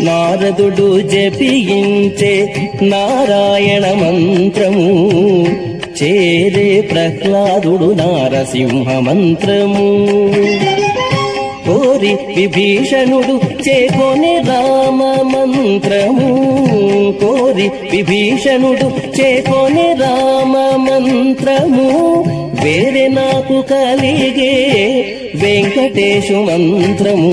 నారదుడు జపించే నారాయణ మంత్రము. చేరే ప్రహ్లాదుడు నారసింహ మంత్రము. కోరి విభీషణుడు చేకొనే రామ మంత్రము. కోరి విభీషణుడు చేకొనే రామ మంత్రము. వేరే నాకు కలిగే వెంకటేశు మంత్రము.